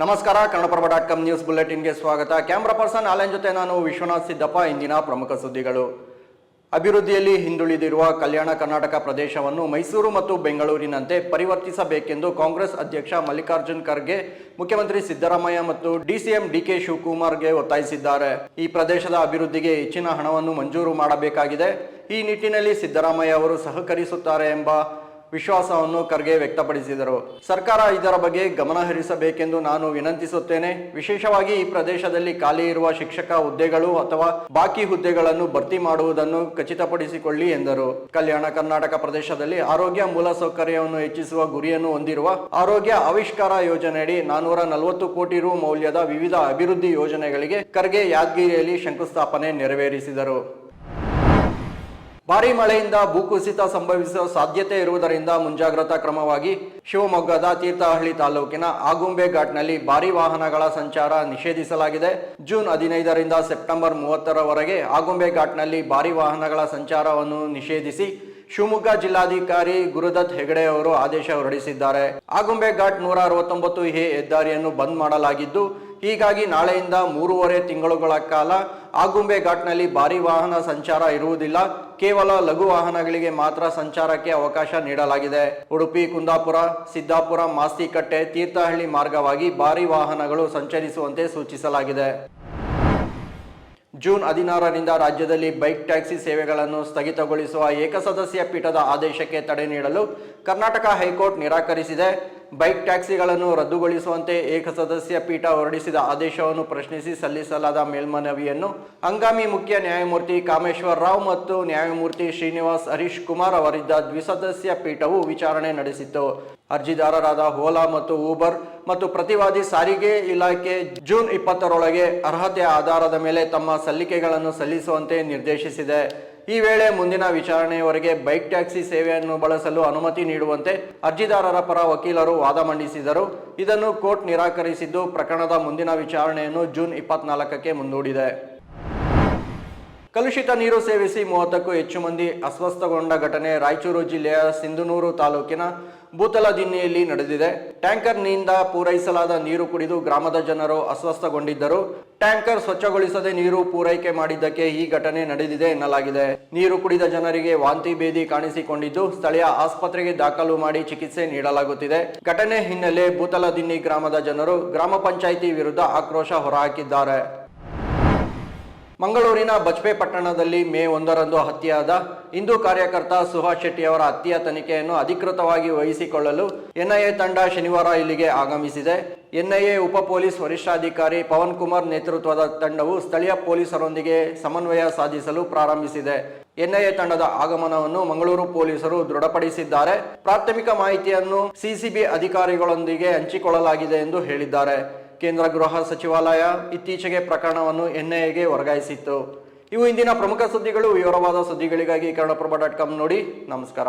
ನಮಸ್ಕಾರ, Kannadaprabha dot com news ಬುಲೆಟಿನ್ಗೆ ಸ್ವಾಗತ. ಕ್ಯಾಮ್ರಾ ಪರ್ಸನ್ ಆಲನ್ ಜೊತೆ ನಾನು ವಿಶ್ವನಾಥ್ ಸಿದ್ದಪ್ಪ, ಇಂದಿನ ಪ್ರಮುಖ ಸುದ್ದಿಗಳು. ಅಭಿವೃದ್ಧಿಯಲ್ಲಿ ಹಿಂದುಳಿದಿರುವ ಕಲ್ಯಾಣ ಕರ್ನಾಟಕ ಪ್ರದೇಶವನ್ನು ಮೈಸೂರು ಮತ್ತು ಬೆಂಗಳೂರಿನಂತೆ ಪರಿವರ್ತಿಸಬೇಕೆಂದು ಕಾಂಗ್ರೆಸ್ ಅಧ್ಯಕ್ಷ ಮಲ್ಲಿಕಾರ್ಜುನ್ ಖರ್ಗೆ, ಮುಖ್ಯಮಂತ್ರಿ ಸಿದ್ದರಾಮಯ್ಯ ಮತ್ತು ಡಿಸಿಎಂ ಡಿಕೆ ಶಿವಕುಮಾರ್ಗೆ ಒತ್ತಾಯಿಸಿದ್ದಾರೆ. ಈ ಪ್ರದೇಶದ ಅಭಿವೃದ್ಧಿಗೆ ಹೆಚ್ಚಿನ ಹಣವನ್ನು ಮಂಜೂರು ಮಾಡಬೇಕಾಗಿದೆ. ಈ ನಿಟ್ಟಿನಲ್ಲಿ ಸಿದ್ದರಾಮಯ್ಯ ಅವರು ಸಹಕರಿಸುತ್ತಾರೆ ಎಂಬ ವಿಶ್ವಾಸವನ್ನು ಖರ್ಗೆ ವ್ಯಕ್ತಪಡಿಸಿದರು. ಸರ್ಕಾರ ಇದರ ಬಗ್ಗೆ ಗಮನ ಹರಿಸಬೇಕೆಂದು ನಾನು ವಿನಂತಿಸುತ್ತೇನೆ. ವಿಶೇಷವಾಗಿ ಈ ಪ್ರದೇಶದಲ್ಲಿ ಖಾಲಿ ಇರುವ ಶಿಕ್ಷಕ ಹುದ್ದೆಗಳು ಅಥವಾ ಬಾಕಿ ಹುದ್ದೆಗಳನ್ನು ಭರ್ತಿ ಮಾಡುವುದನ್ನು ಖಚಿತಪಡಿಸಿಕೊಳ್ಳಿ ಎಂದರು. ಕಲ್ಯಾಣ ಕರ್ನಾಟಕ ಪ್ರದೇಶದಲ್ಲಿ ಆರೋಗ್ಯ ಮೂಲಸೌಕರ್ಯವನ್ನು ಹೆಚ್ಚಿಸುವ ಗುರಿಯನ್ನು ಹೊಂದಿರುವ ಆರೋಗ್ಯ ಆವಿಷ್ಕಾರ ಯೋಜನೆಯಡಿ ನಾನೂರ ನಲವತ್ತು ಕೋಟಿ ರು ಮೌಲ್ಯದ ವಿವಿಧ ಅಭಿವೃದ್ಧಿ ಯೋಜನೆಗಳಿಗೆ ಖರ್ಗೆ ಯಾದಗಿರಿಯಲ್ಲಿ ಶಂಕುಸ್ಥಾಪನೆ ನೆರವೇರಿಸಿದರು. ಭಾರಿ ಮಳೆಯಿಂದ ಭೂಕುಸಿತ ಸಂಭವಿಸುವ ಸಾಧ್ಯತೆ ಇರುವುದರಿಂದ ಮುಂಜಾಗ್ರತಾ ಕ್ರಮವಾಗಿ ಶಿವಮೊಗ್ಗದ ತೀರ್ಥಹಳ್ಳಿ ತಾಲೂಕಿನ ಆಗುಂಬೆ ಘಾಟ್ನಲ್ಲಿ ಭಾರಿ ವಾಹನಗಳ ಸಂಚಾರ ನಿಷೇಧಿಸಲಾಗಿದೆ. ಜೂನ್ ಹದಿನೈದರಿಂದ ಸೆಪ್ಟೆಂಬರ್ ಮೂವತ್ತರವರೆಗೆ ಆಗುಂಬೆ ಘಾಟ್ನಲ್ಲಿ ಭಾರಿ ವಾಹನಗಳ ಸಂಚಾರವನ್ನು ನಿಷೇಧಿಸಿ ಶಿವಮೊಗ್ಗ ಜಿಲ್ಲಾಧಿಕಾರಿ ಗುರುದತ್ ಹೆಗಡೆ ಅವರು ಆದೇಶ ಹೊರಡಿಸಿದ್ದಾರೆ. ಆಗುಂಬೆ ಘಾಟ್ ನೂರ ಅರವತ್ತೊಂಬತ್ತು ಎ ಹೆದ್ದಾರಿಯನ್ನು ಬಂದ್ ಮಾಡಲಾಗಿದ್ದು ಹೀಗಾಗಿ ನಾಳೆಯಿಂದ ಮೂರುವರೆ ತಿಂಗಳುಗಳ ಕಾಲ ಆಗುಂಬೆ ಘಾಟ್ನಲ್ಲಿ ಭಾರಿ ವಾಹನ ಸಂಚಾರ ಇರುವುದಿಲ್ಲ. ಕೇವಲ ಲಘು ವಾಹನಗಳಿಗೆ ಮಾತ್ರ ಸಂಚಾರಕ್ಕೆ ಅವಕಾಶ ನೀಡಲಾಗಿದೆ. ಉಡುಪಿ, ಕುಂದಾಪುರ, ಸಿದ್ದಾಪುರ, ಮಾಸ್ತಿಕಟ್ಟೆ, ತೀರ್ಥಹಳ್ಳಿ ಮಾರ್ಗವಾಗಿ ಭಾರಿ ವಾಹನಗಳು ಸಂಚರಿಸುವಂತೆ ಸೂಚಿಸಲಾಗಿದೆ. ಜೂನ್ ಹದಿನಾರರಿಂದ ರಾಜ್ಯದಲ್ಲಿ ಬೈಕ್ ಟ್ಯಾಕ್ಸಿ ಸೇವೆಗಳನ್ನು ಸ್ಥಗಿತಗೊಳಿಸುವ ಏಕಸದಸ್ಯ ಪೀಠದ ಆದೇಶಕ್ಕೆ ತಡೆ ನೀಡಲು ಕರ್ನಾಟಕ ಹೈಕೋರ್ಟ್ ನಿರಾಕರಿಸಿದೆ. ಬೈಕ್ ಟ್ಯಾಕ್ಸಿಗಳನ್ನು ರದ್ದುಗೊಳಿಸುವಂತೆ ಏಕಸದಸ್ಯ ಪೀಠ ಹೊರಡಿಸಿದ ಆದೇಶವನ್ನು ಪ್ರಶ್ನಿಸಿ ಸಲ್ಲಿಸಲಾದ ಮೇಲ್ಮನವಿಯನ್ನು ಹಂಗಾಮಿ ಮುಖ್ಯ ನ್ಯಾಯಮೂರ್ತಿ ಕಾಮೇಶ್ವರ್ ರಾವ್ ಮತ್ತು ನ್ಯಾಯಮೂರ್ತಿ ಶ್ರೀನಿವಾಸ್ ಹರೀಶ್ ಕುಮಾರ್ ಅವರಿದ್ದ ದ್ವಿಸದಸ್ಯ ಪೀಠವು ವಿಚಾರಣೆ ನಡೆಸಿತ್ತು. ಅರ್ಜಿದಾರರಾದ ಓಲಾ ಮತ್ತು ಊಬರ್ ಮತ್ತು ಪ್ರತಿವಾದಿ ಸಾರಿಗೆ ಇಲಾಖೆ ಜೂನ್ ಇಪ್ಪತ್ತರೊಳಗೆ ಅರ್ಹತೆ ಆಧಾರದ ಮೇಲೆ ತಮ್ಮ ಸಲ್ಲಿಕೆಗಳನ್ನು ಸಲ್ಲಿಸುವಂತೆ ನಿರ್ದೇಶಿಸಿದೆ. ಈ ವೇಳೆ ಮುಂದಿನ ವಿಚಾರಣೆಯವರೆಗೆ ಬೈಕ್ ಟ್ಯಾಕ್ಸಿ ಸೇವೆಯನ್ನು ಬಳಸಲು ಅನುಮತಿ ನೀಡುವಂತೆ ಅರ್ಜಿದಾರರ ಪರ ವಕೀಲರು ವಾದ ಮಂಡಿಸಿದರು. ಇದನ್ನು ಕೋರ್ಟ್ ನಿರಾಕರಿಸಿದ್ದು ಪ್ರಕರಣದ ಮುಂದಿನ ವಿಚಾರಣೆಯನ್ನು ಜೂನ್ ಇಪ್ಪತ್ನಾಲ್ಕಕ್ಕೆ ಮುಂದೂಡಿದೆ. ಕಲುಷಿತ ನೀರು ಸೇವಿಸಿ ಮೂವತ್ತಕ್ಕೂ ಹೆಚ್ಚು ಮಂದಿ ಅಸ್ವಸ್ಥಗೊಂಡ ಘಟನೆ ರಾಯಚೂರು ಜಿಲ್ಲೆಯ ಸಿಂಧನೂರು ತಾಲೂಕಿನ ಬೂತಲದಿನ್ನಿಯಲ್ಲಿ ನಡೆದಿದೆ. ಟ್ಯಾಂಕರ್ನಿಂದ ಪೂರೈಸಲಾದ ನೀರು ಕುಡಿದು ಗ್ರಾಮದ ಜನರು ಅಸ್ವಸ್ಥಗೊಂಡಿದ್ದರು. ಟ್ಯಾಂಕರ್ ಸ್ವಚ್ಛಗೊಳಿಸದೆ ನೀರು ಪೂರೈಕೆ ಮಾಡಿದ್ದಕ್ಕೆ ಈ ಘಟನೆ ನಡೆದಿದೆ ಎನ್ನಲಾಗಿದೆ. ನೀರು ಕುಡಿದ ಜನರಿಗೆ ವಾಂತಿ ಭೇದಿ ಕಾಣಿಸಿಕೊಂಡಿದ್ದು, ಸ್ಥಳೀಯ ಆಸ್ಪತ್ರೆಗೆ ದಾಖಲು ಮಾಡಿ ಚಿಕಿತ್ಸೆ ನೀಡಲಾಗುತ್ತಿದೆ. ಘಟನೆ ಹಿನ್ನೆಲೆ ಬೂತಲದಿನ್ನಿ ಗ್ರಾಮದ ಜನರು ಗ್ರಾಮ ಪಂಚಾಯಿತಿ ವಿರುದ್ಧ ಆಕ್ರೋಶ ಹೊರಹಾಕಿದ್ದಾರೆ. ಮಂಗಳೂರಿನ ಬಜ್ಪೆ ಪಟ್ಟಣದಲ್ಲಿ ಮೇ ಒಂದರಂದು ಹತ್ಯೆಯಾದ ಹಿಂದೂ ಕಾರ್ಯಕರ್ತ ಸುಹಾಸ್ ಶೆಟ್ಟಿಯವರ ಹತ್ಯೆಯ ತನಿಖೆಯನ್ನು ಅಧಿಕೃತವಾಗಿ ವಹಿಸಿಕೊಳ್ಳಲು ಎನ್ಐಎ ತಂಡ ಶನಿವಾರ ಇಲ್ಲಿಗೆ ಆಗಮಿಸಿದೆ. ಎನ್ಐಎ ಉಪ ಪೊಲೀಸ್ ವರಿಷ್ಠಾಧಿಕಾರಿ ಪವನ್ ಕುಮಾರ್ ನೇತೃತ್ವದ ತಂಡವು ಸ್ಥಳೀಯ ಪೊಲೀಸರೊಂದಿಗೆ ಸಮನ್ವಯ ಸಾಧಿಸಲು ಪ್ರಾರಂಭಿಸಿದೆ. ಎನ್ಐಎ ತಂಡದ ಆಗಮನವನ್ನು ಮಂಗಳೂರು ಪೊಲೀಸರು ದೃಢಪಡಿಸಿದ್ದಾರೆ. ಪ್ರಾಥಮಿಕ ಮಾಹಿತಿಯನ್ನು ಸಿಸಿಬಿ ಅಧಿಕಾರಿಗಳೊಂದಿಗೆ ಹಂಚಿಕೊಳ್ಳಲಾಗಿದೆ ಎಂದು ಹೇಳಿದ್ದಾರೆ. ಕೇಂದ್ರ ಗೃಹ ಸಚಿವಾಲಯ ಇತ್ತೀಚೆಗೆ ಪ್ರಕರಣವನ್ನು ಎನ್ಐಎಗೆ ವರ್ಗಾಯಿಸಿತ್ತು. ಇವು ಇಂದಿನ ಪ್ರಮುಖ ಸುದ್ದಿಗಳು. ವಿವರವಾದ ಸುದ್ದಿಗಳಿಗಾಗಿ ಕನ್ನಡಪ್ರಭ ಡಾಟ್ ಕಾಮ್ ನೋಡಿ. ನಮಸ್ಕಾರ.